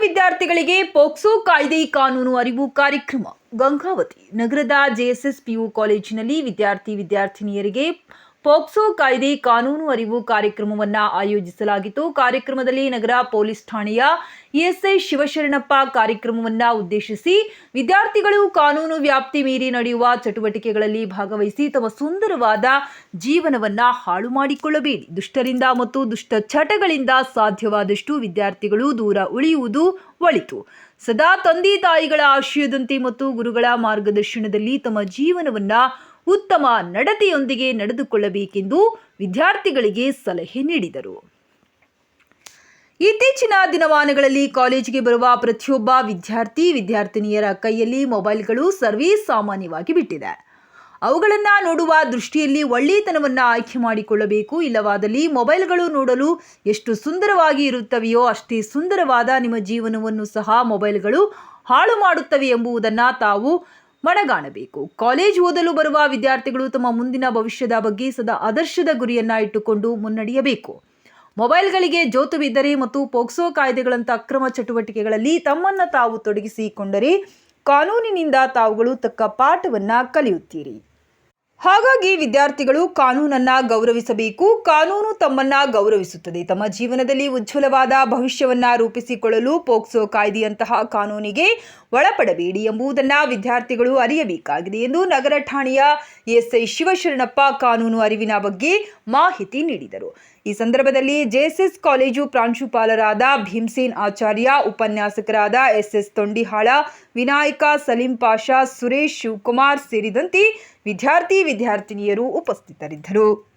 ವಿದ್ಯಾರ್ಥಿಗಳಿಗೆ ಪೋಕ್ಸೋ ಕಾಯ್ದೆ ಕಾನೂನು ಅರಿವು ಕಾರ್ಯಕ್ರಮ. ಗಂಗಾವತಿ ನಗರದ ಜೆಎಸ್ಎಸ್ ಪಿಯು ಕಾಲೇಜಿನಲ್ಲಿ ವಿದ್ಯಾರ್ಥಿ ವಿದ್ಯಾರ್ಥಿನಿಯರಿಗೆ ಪೋಕ್ಸೋ ಕಾಯ್ದೆ ಕಾನೂನು ಅರಿವು ಕಾರ್ಯಕ್ರಮವನ್ನು ಆಯೋಜಿಸಲಾಗಿತ್ತು. ಕಾರ್ಯಕ್ರಮದಲ್ಲಿ ನಗರ ಪೊಲೀಸ್ ಠಾಣೆಯ ಇಎಸ್ಐ ಶಿವಶರಣಪ್ಪ ಕಾರ್ಯಕ್ರಮವನ್ನು ಉದ್ದೇಶಿಸಿ ವಿದ್ಯಾರ್ಥಿಗಳು ಕಾನೂನು ವ್ಯಾಪ್ತಿ ಮೀರಿ ನಡೆಯುವ ಚಟುವಟಿಕೆಗಳಲ್ಲಿ ಭಾಗವಹಿಸಿ ತಮ್ಮ ಸುಂದರವಾದ ಜೀವನವನ್ನ ಹಾಳು ಮಾಡಿಕೊಳ್ಳಬೇಡಿ. ದುಷ್ಟರಿಂದ ಮತ್ತು ದುಷ್ಟ ಚಟಗಳಿಂದ ಸಾಧ್ಯವಾದಷ್ಟು ವಿದ್ಯಾರ್ಥಿಗಳು ದೂರ ಉಳಿಯುವುದು ಒಳಿತು. ಸದಾ ತಂದೆ ತಾಯಿಗಳ ಆಶಯದಂತೆ ಮತ್ತು ಗುರುಗಳ ಮಾರ್ಗದರ್ಶನದಲ್ಲಿ ತಮ್ಮ ಜೀವನವನ್ನ ಉತ್ತಮ ನಡತೆಯೊಂದಿಗೆ ನಡೆದುಕೊಳ್ಳಬೇಕೆಂದು ವಿದ್ಯಾರ್ಥಿಗಳಿಗೆ ಸಲಹೆ ನೀಡಿದರು. ಇತ್ತೀಚಿನ ದಿನಮಾನಗಳಲ್ಲಿ ಕಾಲೇಜಿಗೆ ಬರುವ ಪ್ರತಿಯೊಬ್ಬ ವಿದ್ಯಾರ್ಥಿ, ವಿದ್ಯಾರ್ಥಿನಿಯರ ಕೈಯಲ್ಲಿ ಮೊಬೈಲ್ಗಳು ಸರ್ವೇ ಸಾಮಾನ್ಯವಾಗಿ ಬಿಟ್ಟಿದೆ. ಅವುಗಳನ್ನು ನೋಡುವ ದೃಷ್ಟಿಯಲ್ಲಿ ಒಳ್ಳೆಯತನವನ್ನು ಆಯ್ಕೆ ಮಾಡಿಕೊಳ್ಳಬೇಕು. ಇಲ್ಲವಾದಲ್ಲಿ ಮೊಬೈಲ್ಗಳು ನೋಡಲು ಎಷ್ಟು ಸುಂದರವಾಗಿ ಇರುತ್ತವೆಯೋ ಅಷ್ಟೇ ಸುಂದರವಾದ ನಿಮ್ಮ ಜೀವನವನ್ನು ಸಹ ಮೊಬೈಲ್ಗಳು ಹಾಳು ಮಾಡುತ್ತವೆ ಎಂಬುದನ್ನು ತಾವು ಮನಗಾಣಬೇಕು ಕಾಲೇಜ್ ಓದಲು ಬರುವ ವಿದ್ಯಾರ್ಥಿಗಳು ತಮ್ಮ ಮುಂದಿನ ಭವಿಷ್ಯದ ಬಗ್ಗೆ ಸದಾ ಆದರ್ಶದ ಗುರಿಯನ್ನ ಇಟ್ಟುಕೊಂಡು ಮುನ್ನಡೆಯಬೇಕು. ಮೊಬೈಲ್ಗಳಿಗೆ ಜೋತು ಬಿದ್ದರೆ ಮತ್ತು ಪೋಕ್ಸೋ ಕಾಯ್ದೆಗಳಂಥ ಅಕ್ರಮ ಚಟುವಟಿಕೆಗಳಲ್ಲಿ ತಮ್ಮನ್ನು ತಾವು ತೊಡಗಿಸಿಕೊಂಡರೆ ಕಾನೂನಿನಿಂದ ತಾವುಗಳು ತಕ್ಕ ಪಾಠವನ್ನ ಕಲಿಯುತ್ತೀರಿ. ಹಾಗಾಗಿ ವಿದ್ಯಾರ್ಥಿಗಳು ಕಾನೂನನ್ನ ಗೌರವಿಸಬೇಕು, ಕಾನೂನು ತಮ್ಮನ್ನ ಗೌರವಿಸುತ್ತದೆ. ತಮ್ಮ ಜೀವನದಲ್ಲಿ ಉಜ್ವಲವಾದ ಭವಿಷ್ಯವನ್ನ ರೂಪಿಸಿಕೊಳ್ಳಲು ಪೋಕ್ಸೋ ಕಾಯ್ದೆಯಂತಹ ಕಾನೂನಿಗೆ ಒಳಪಡಬೇಡಿ ಎಂಬುದನ್ನು ವಿದ್ಯಾರ್ಥಿಗಳು ಅರಿಯಬೇಕಾಗಿದೆ ಎಂದು ನಗರ ಠಾಣೆಯ ಎಸ್ಐ ಶಿವಶರಣಪ್ಪ ಕಾನೂನು ಅರಿವಿನ ಬಗ್ಗೆ ಮಾಹಿತಿ ನೀಡಿದರು. ಈ ಸಂದರ್ಭದಲ್ಲಿ ಜೆಎಸ್ಎಸ್ ಕಾಲೇಜು ಪ್ರಾಂಶುಪಾಲರಾದ ಭೀಮ್ಸೇನ್ ಆಚಾರ್ಯ, ಉಪನ್ಯಾಸಕರಾದ ಎಸ್ಎಸ್ ತೊಂಡಿಹಾಳ, ವಿನಾಯಕ ಸಲೀಂ ಪಾಷಾ, ಸುರೇಶ್ ಶಿವಕುಮಾರ್ ಸೇರಿದಂತೆ ವಿದ್ಯಾರ್ಥಿ ವಿದ್ಯಾರ್ಥಿನಿಯರು ಉಪಸ್ಥಿತರಿದ್ದರು.